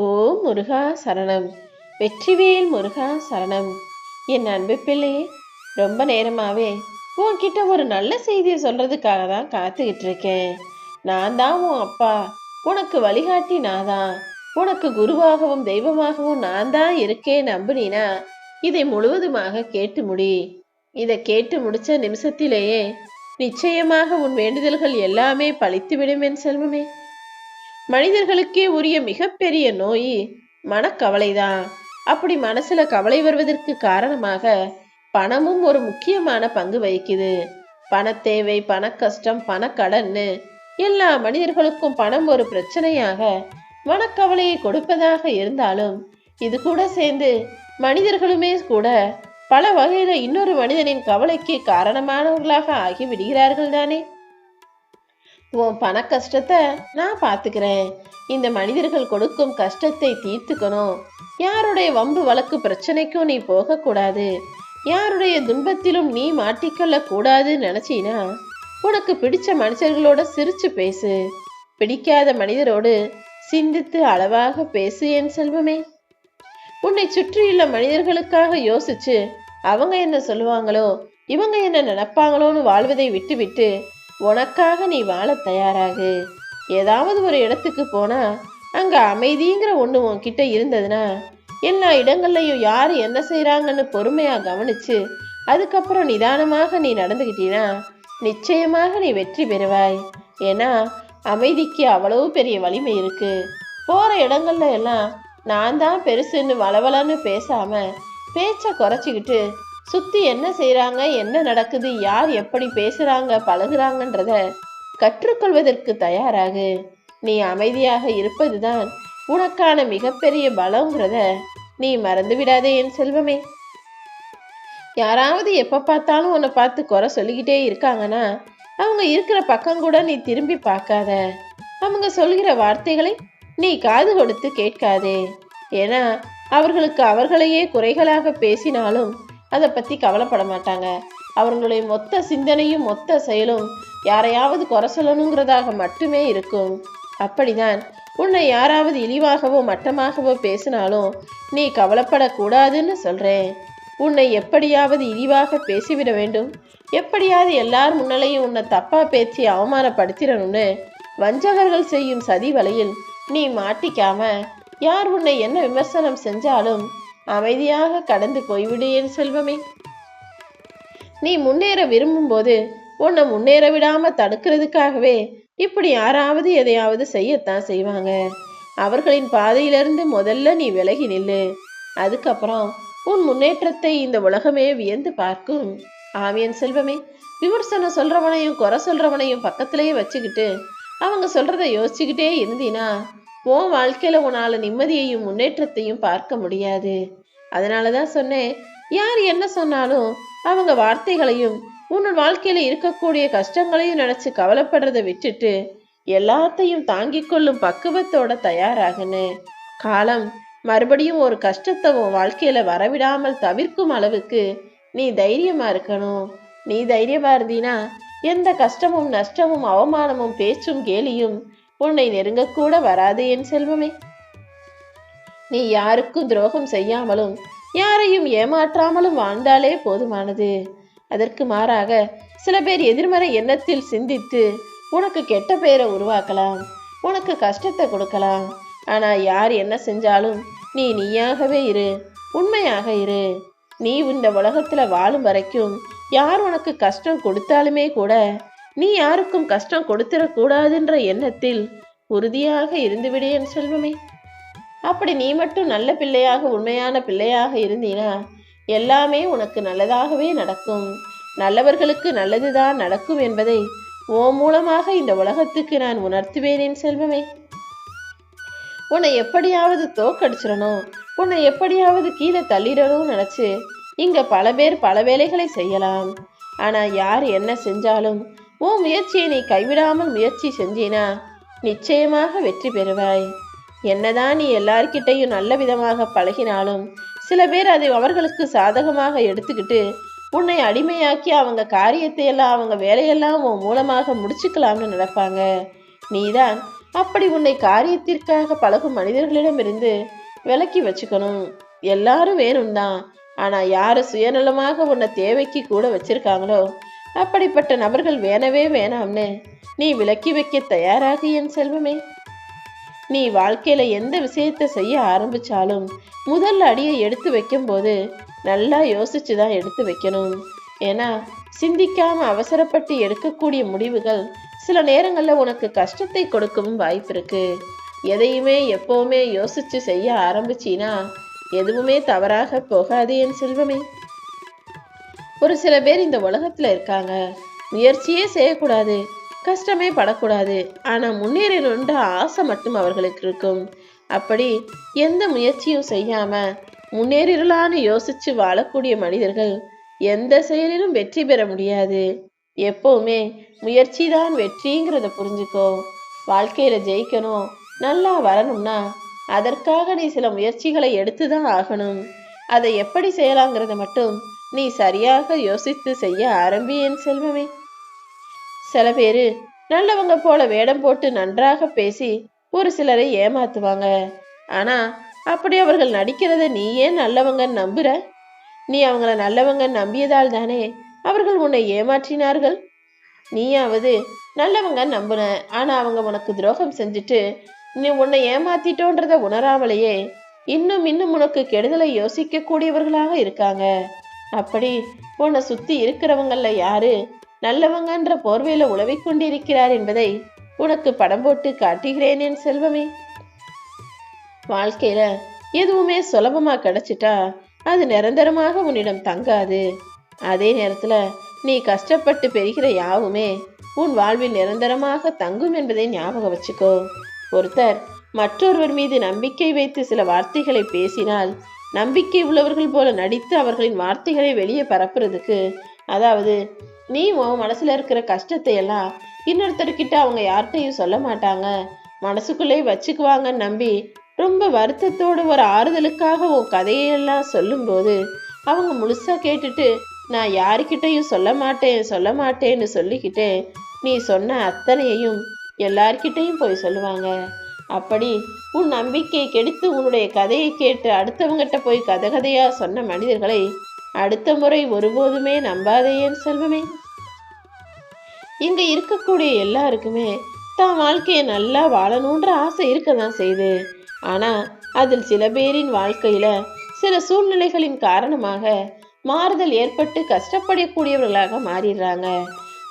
ஓம் முருகா சரணம். வெற்றிவேல் முருகா சரணம். என் அன்பு பிள்ளையே ரொம்ப நேரமாகவே உன்கிட்ட ஒரு நல்ல செய்தியை சொல்கிறதுக்காக தான் காத்துக்கிட்டு இருக்கேன். நான் தான் உன் அப்பா. உனக்கு வழிகாட்டி நான் தான். உனக்கு குருவாகவும் தெய்வமாகவும் நான் தான் இருக்கேன் நம்புனீனா இதை முழுவதுமாக கேட்டு முடி. இதை கேட்டு முடிச்ச நிமிஷத்திலேயே நிச்சயமாக உன் வேண்டுதல்கள் எல்லாமே பழித்துவிடும் என் செல்வமே. மனிதர்களுக்கே உரிய மிகப்பெரிய நோய் மனக்கவலைதான். அப்படி மனசுல கவலை வருவதற்கு காரணமாக பணமும் ஒரு முக்கியமான பங்கு வகிக்குது. பணத்தேவை பண கஷ்டம் பணக்கடன்னு எல்லா மனிதர்களுக்கும் பணம் ஒரு பிரச்சனையாக மனக்கவலையை கொடுப்பதாக இருந்தாலும் இது கூட சேர்ந்து மனிதர்களுமே கூட பல வகையில இன்னொரு மனிதனின் கவலைக்கு காரணமானவர்களாக ஆகி விடுகிறார்கள் தானே உன் பண கஷ்டத்தை நான் பார்த்துக்கிறேன். இந்த மனிதர்கள் கொடுக்கும் கஷ்டத்தை தீர்த்துக்கணும். யாருடைய வம்பு வழக்கு பிரச்சனைக்கும் நீ போகக்கூடாது. யாருடைய துன்பத்திலும் நீ மாட்டிக்கொள்ள கூடாதுன்னு நினச்சினா உனக்கு பிடிச்ச மனுஷர்களோட சிரிச்சு பேசு. பிடிக்காத மனிதரோடு சிந்தித்து அளவாக பேசு என் செல்வமே. உன்னை சுற்றியுள்ள மனிதர்களுக்காக யோசிச்சு அவங்க என்ன சொல்லுவாங்களோ இவங்க என்ன நினைப்பாங்களோன்னு வாழ்வதை விட்டுவிட்டு உனக்காக நீ வாழ தயாராகு. ஏதாவது ஒரு இடத்துக்கு போனா அங்க அமைதிங்கிற ஒன்று உன்கிட்ட இருந்ததுன்னா எல்லா இடங்கள்லையும் யார் என்ன செய்கிறாங்கன்னு பொறுமையாக கவனிச்சு அதுக்கப்புறம் நிதானமாக நீ நடந்துக்கிட்டீன்னா நிச்சயமாக நீ வெற்றி பெறுவாய். ஏன்னா அமைதிக்கு அவ்வளவு பெரிய வலிமை இருக்கு. போகிற இடங்கள்ல எல்லாம் நான் தான் பெருசுன்னு வளவலன்னு பேசாம பேச்சை குறைச்சிக்கிட்டு சுத்தி என்ன செய்யறாங்க என்ன நடக்குது யார் எப்படி பேசுறாங்க பழகுறாங்கன்றத கற்றுக்கொள்வதற்கு தயாராகு. நீ அமைதியாக இருப்பதுதான் உனக்கான மிகப்பெரிய பலங்கிறத நீ மறந்து விடாதே என் செல்வமே. யாராவது எப்ப பார்த்தாலும் உன்னை பார்த்து குறை சொல்லிக்கிட்டே இருக்காங்கன்னா அவங்க இருக்கிற பக்கம் கூட நீ திரும்பி பார்க்காத. அவங்க சொல்கிற வார்த்தைகளை நீ காது கொடுத்து கேட்காதே. ஏன்னா அவர்களுக்கு அவர்களையே குறைகளாக பேசினாலும் அதை பற்றி கவலைப்பட மாட்டாங்க. அவர்களுடைய மொத்த சிந்தனையும் மொத்த செயலும் யாரையாவது குறை சொல்லணுங்கிறதாக மட்டுமே இருக்கும். அப்படிதான். உன்னை யாராவது இழிவாகவோ மட்டமாகவோ பேசினாலும் நீ கவலைப்படக்கூடாதுன்னு சொல்கிறேன் உன்னை எப்படியாவது இழிவாக பேசிவிட வேண்டும். எப்படியாவது எல்லார் முன்னலையும் உன்னை தப்பா பேசி அவமானப்படுத்திடணும்னு வஞ்சகர்கள் செய்யும் சதி வலையில் நீ மாட்டிக்காம யார் உன்னை என்ன விமர்சனம் செஞ்சாலும் அமைதியாக கடந்து போய்விடு என் செல்வமே. நீ முன்னேற விரும்பும்போது உன்னை முன்னேற விடாம தடுக்கிறதுக்காகவே இப்படி யாராவது எதையாவது செய்யத்தான் செய்வாங்க. அவர்களின் பாதையிலிருந்து முதல்ல நீ விலகி நில்லு. அதுக்கப்புறம் உன் முன்னேற்றத்தை இந்த உலகமே வியந்து பார்க்கும். ஆமியன் செல்வமே. விமர்சனம் சொல்றவனையும் குறை சொல்றவனையும் பக்கத்திலேயே வச்சுக்கிட்டு அவங்க சொல்றதை யோசிச்சுக்கிட்டே இருந்தீனா உன் வாழ்க்கையில உன்னால் நிம்மதியையும் முன்னேற்றத்தையும் பார்க்க முடியாது. அதனாலதான் சொன்னேன் யார் என்ன சொன்னாலும் அவங்க வார்த்தைகளையும் உன் வாழ்க்கையில இருக்கக்கூடிய கஷ்டங்களையும் நினைச்சு கவலைப்படுறதை விட்டுட்டு எல்லாத்தையும் தாங்கிக் கொள்ளும் பக்குவத்தோட தயாராகுன்னு. காலம் மறுபடியும் ஒரு கஷ்டத்தை உன் வாழ்க்கையில வரவிடாமல் தவிர்க்கும் அளவுக்கு நீ தைரியமா இருக்கணும். நீ தைரியமா இருந்தீனா எந்த கஷ்டமும் நஷ்டமும் அவமானமும் பேச்சும் கேலியும் உன்னை நெருங்கக்கூட வராது என் செல்வமே. நீ யாருக்கும் துரோகம் செய்யாமலும் யாரையும் ஏமாற்றாமலும் வாழ்ந்தாலே போதுமானது. அதற்கு மாறாக சில பேர் எதிர்மறை எண்ணத்தில் சிந்தித்து உனக்கு கெட்ட பெயரை உருவாக்கலாம் உனக்கு கஷ்டத்தை கொடுக்கலாம். ஆனால் யார் என்ன செஞ்சாலும் நீ நீயாகவே இரு உண்மையாக இரு. நீ இந்த உலகத்தில் வாழும் வரைக்கும் யார் உனக்கு கஷ்டம் கொடுத்தாலுமே கூட நீ யாருக்கும் கஷ்டம் கொடுத்துடக்கூடாதுன்ற எண்ணத்தில் உறுதியாக இருந்துவிடு என் செல்வமே. அப்படி நீ மட்டும் நல்ல பிள்ளையாக உண்மையான பிள்ளையாக இருந்தீனா எல்லாமே உனக்கு நல்லதாகவே நடக்கும். நல்லவர்களுக்கு நல்லதுதான் நடக்கும் என்பதை ஓ மூலமாக இந்த உலகத்துக்கு நான் உணர்த்துவேன் என் செல்வமே. உன்னை எப்படியாவது தோக்கடிச்சிடணும் உன்னை எப்படியாவது கீழே தள்ளிடணும்னு நினைச்சு இங்க பல பேர் பல வேலைகளை செய்யலாம். ஆனா யார் என்ன செஞ்சாலும் உன் முயற்சியை நீ கைவிடாமல் முயற்சி செஞ்சினா நிச்சயமாக வெற்றி பெறுவாய். என்னதான் நீ எல்லார்கிட்டையும் நல்ல விதமாக பழகினாலும் சில பேர் அதை அவர்களுக்கு சாதகமாக எடுத்துக்கிட்டு உன்னை அடிமையாக்கி அவங்க காரியத்தை எல்லாம் அவங்க வேலையெல்லாம் உன் மூலமாக முடிச்சுக்கலாம்னு நினைப்பாங்க. நீதான் அப்படி உன்னை காரியத்திற்காக பழகும் மனிதர்களிடமிருந்து விலக்கி வச்சுக்கணும். எல்லாரும் வேணும்தான். ஆனால் யார் சுயநலமாக உன்னை தேவைக்கு கூட வச்சிருக்காங்களோ அப்படிப்பட்ட நபர்கள் வேணவே வேணாம்னு. நீ விலக்கி வைக்க தயாராகு என் செல்வமே. நீ வாழ்க்கையில எந்த விஷயத்தை செய்ய ஆரம்பிச்சாலும் முதல் அடியை எடுத்து வைக்கும்போது நல்லா யோசிச்சு தான் எடுத்து வைக்கணும். ஏன்னா சிந்திக்காம அவசரப்பட்டு எடுக்கக்கூடிய முடிவுகள் சில நேரங்களில் உனக்கு கஷ்டத்தை கொடுக்கவும் வாய்ப்பு இருக்கு. எதையுமே எப்போவுமே யோசிச்சு செய்ய ஆரம்பிச்சினா எதுவுமே தவறாக போகாது என் செல்வமே. ஒரு சில பேர் இந்த உலகத்தில் இருக்காங்க. முயற்சியே செய்யக்கூடாது கஷ்டமே படக்கூடாது. ஆனால் முன்னேறணுன்ற ஆசை மட்டும் அவர்களுக்கு இருக்கும். அப்படி எந்த முயற்சியும் செய்யாம முன்னேறிடலான்னு யோசிச்சு வாழக்கூடிய மனிதர்கள் எந்த செயலிலும் வெற்றி பெற முடியாது. எப்பவுமே முயற்சி தான் வெற்றிங்கிறத புரிஞ்சுக்கோ. வாழ்க்கையில ஜெயிக்கணும் நல்லா வரணும்னா அதற்காக நீ சில முயற்சிகளை எடுத்து தான் ஆகணும். அதை எப்படி செய்யலாங்கிறத மட்டும் நீ சரியாக யோசித்து செய்ய ஆரம்பி என் செல்வமே. சில பேரு நல்லவங்க போல வேடம் போட்டு நன்றாக பேசி ஒரு சிலரை ஏமாத்துவாங்க. ஆனா அப்படி அவர்கள் நடிக்கிறத நீ ஏன் நல்லவங்கன்னு நம்புற? நீ அவங்கள நல்லவங்க நம்பியதால் தானே அவர்கள் உன்னை ஏமாற்றினார்கள்? நீயாவது நல்லவங்க நம்புன. ஆனா அவங்க உனக்கு துரோகம் செஞ்சுட்டு நீ உன்னை ஏமாத்திட்டோன்றத உணராமலேயே இன்னும் இன்னும் உனக்கு கெடுதலை யோசிக்க கூடியவர்களாக இருக்காங்க. அப்படி உன்னை சுத்தி இருக்கிறவங்கள யாரு? நல்லவங்கன்ற போர்வையில உழவிக் கொண்டிருக்கிறார் என்பதை உனக்கு படம் போட்டு காட்டுகிறேன் என் செல்வமே. வாழ்க்கையில எதுவுமே சுலபமா கிடைச்சிட்டா அது நிரந்தரமாக உன்னிடம் தங்காது. அதே நேரத்துல நீ கஷ்டப்பட்டு பெறுகிற யாவுமே உன் வாழ்வில் நிரந்தரமாக தங்கும் என்பதை ஞாபகம் வச்சுக்கோ. ஒருத்தர் மற்றொருவர் மீது நம்பிக்கை வைத்து சில வார்த்தைகளை பேசினால் நம்பிக்கை உள்ளவர்கள் போல நடித்து அவர்களின் வார்த்தைகளை வெளியே பரப்புறதுக்கு அதாவது நீ உன் மனசுல இருக்கிற கஷ்டத்தை எல்லாம் இன்னொருத்தர்கிட்ட அவங்க யார்கிட்டையும் சொல்ல மாட்டாங்க. மனசுக்குள்ளே வச்சுக்குவாங்கன்னு நம்பி ரொம்ப வருத்தத்தோடு ஒரு ஆறுதலுக்காக உன் கதையெல்லாம் சொல்லும்போது அவங்க முழுசா கேட்டுட்டு நான் யாருக்கிட்டையும் சொல்ல மாட்டேன் சொல்ல மாட்டேன்னு சொல்லிக்கிட்டே நீ சொன்ன அத்தனையையும் எல்லார்கிட்டையும் போய் சொல்லுவாங்க. அப்படி உன் நம்பிக்கையை கெடுத்து உன்னுடைய கதையை கேட்டு அடுத்தவங்கிட்ட போய் கதை கதையாக சொன்ன மனிதர்களை அடுத்த முறை ஒருபோதுமே நம்பாதேயேன் செல்வமே. இங்கே இருக்கக்கூடிய எல்லாருக்குமே தான் வாழ்க்கையை நல்லா வாழணுன்ற ஆசை இருக்க தான் செய்யுது ஆனால் அதில் சில பேரின் வாழ்க்கையில சில சூழ்நிலைகளின் காரணமாக மாறுதல் ஏற்பட்டு கஷ்டப்படக்கூடியவர்களாக மாறிடுறாங்க.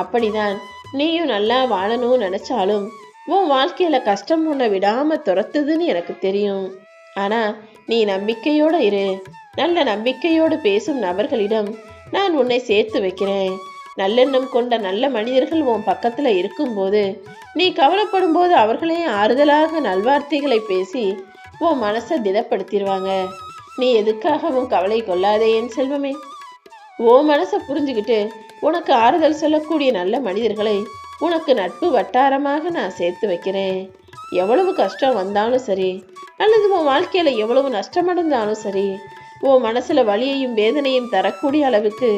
அப்படிதான் நீயும் நல்லா வாழணும்னு நினைச்சாலும் உன் வாழ்க்கையில கஷ்டம் உன்னை விடாம துரத்துதுன்னு எனக்கு தெரியும். ஆனா நீ நம்பிக்கையோட இரு. நல்ல நம்பிக்கையோடு பேசும் நபர்களிடம் நான் உன்னை சேர்த்து வைக்கிறேன். நல்லெண்ணம் கொண்ட நல்ல மனிதர்கள் உன் பக்கத்துல இருக்கும்போது நீ கவலைப்படும் போது அவர்களே ஆறுதலாக நல்வார்த்தைகளை பேசி உன் மனசை திடப்படுத்திடுவாங்க. நீ எதுக்காகவும் கவலை கொள்ளாதே என் செல்வமே? ஓ மனசை புரிஞ்சுக்கிட்டு உனக்கு ஆறுதல் சொல்லக்கூடிய நல்ல மனிதர்களை உனக்கு நட்பு வட்டாரமாக நான் சேர்த்து வைக்கிறேன். எவ்வளவு கஷ்டம் வந்தாலும் சரி அல்லது உன் வாழ்க்கையில் எவ்வளவு நஷ்டமடைந்தாலும் சரி உன் மனசில் வலியையும் வேதனையும் தரக்கூடிய அளவுக்கு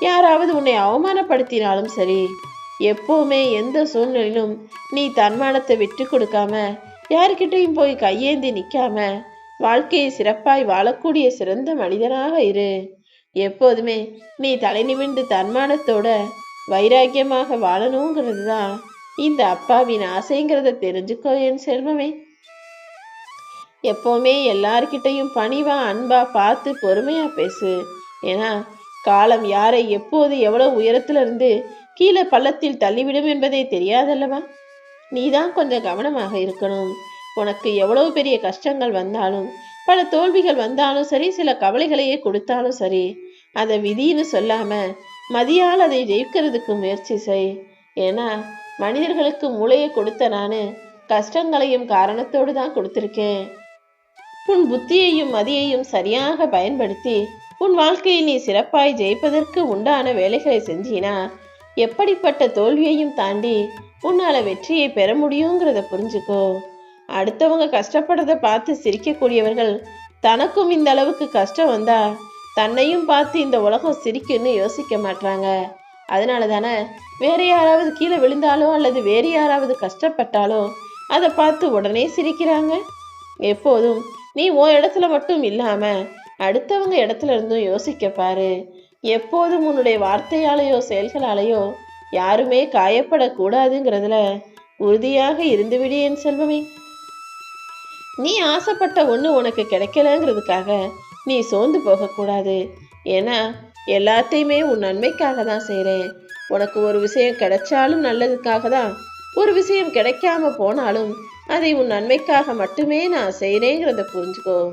யாராவது உன்னை அவமானப்படுத்தினாலும் சரி எப்போவுமே எந்த சூழ்நிலையிலும் நீ தன்மானத்தை விட்டு கொடுக்காம யாருக்கிட்டையும் போய் கையேந்தி நிற்காம வாழ்க்கையை சிறப்பாய் வாழக்கூடிய சிறந்த மனிதனாக இரு. எப்போதுமே நீ தலை நிமிர்ந்து தன்மானத்தோட வைராக்கியமாக வாழணுங்கிறது தான் இந்த அப்பாவின் ஆசைங்கிறத தெரிஞ்சுக்கோ என் செல்வமே. எப்போவுமே எல்லார்கிட்டையும் பணிவா அன்பா பார்த்து பொறுமையா பேசு. ஏன்னா காலம் யாரை எப்போது எவ்வளவு உயரத்துல இருந்து கீழே பள்ளத்தில் தள்ளிவிடும் என்பதே தெரியாதல்லவா? நீதான் கொஞ்சம் கவனமாக இருக்கணும். உனக்கு எவ்வளவு பெரிய கஷ்டங்கள் வந்தாலும் பல தோல்விகள் வந்தாலும் சரி சில கவலைகளையே கொடுத்தாலும் சரி அதை விதின்னு சொல்லாம மதியால் அதை ஜெயிக்கிறதுக்கு முயற்சி செய். ஏன்னா மனிதர்களுக்கு மூளையை கொடுத்த நான் கஷ்டங்களையும் காரணத்தோடு தான் கொடுத்துருக்கேன். உன் புத்தியையும் மதியையும் சரியாக பயன்படுத்தி உன் வாழ்க்கையை நீ சிறப்பாய் ஜெயிப்பதற்கு உண்டான வேலைகளை செஞ்சினா எப்படிப்பட்ட தோல்வியையும் தாண்டி உன்னால் வெற்றியை பெற முடியுங்கிறத புரிஞ்சுக்கோ. அடுத்தவங்க கஷ்டப்படுறத பார்த்து சிரிக்கக்கூடியவர்கள் தனக்கும் இந்த அளவுக்கு கஷ்டம் வந்தா தன்னையும் பார்த்து இந்த உலகம் சிரிக்குன்னு யோசிக்க மாட்டாங்க அதனால தானே வேறு யாராவது கீழே விழுந்தாலோ அல்லது வேறு யாராவது கஷ்டப்பட்டாலோ அதை பார்த்து உடனே சிரிக்கிறாங்க. எப்போதும் நீ ஓ இடத்துல மட்டும் இல்லாம அடுத்தவங்க இடத்துல இருந்தும் யோசிக்க பாரு. எப்போதும் உன்னுடைய வார்த்தையாலேயோ செயல்களாலேயோ யாருமே காயப்படக்கூடாதுங்கிறதுல உறுதியாக இருந்துவிடு என் செல்வமே. நீ ஆசைப்பட்ட ஒன்று உனக்கு கிடைக்கலங்கிறதுக்காக நீ சோர்ந்து போகக்கூடாது. ஏன்னா எல்லாத்தையுமே உன் நன்மைக்காக தான் செய்கிறேன் உனக்கு ஒரு விஷயம் கிடைச்சாலும் நல்லதுக்காக தான். ஒரு விஷயம் கிடைக்காம போனாலும் அதை உன் நன்மைக்காக மட்டுமே நான் செய்கிறேங்கிறத புரிஞ்சுக்கோ.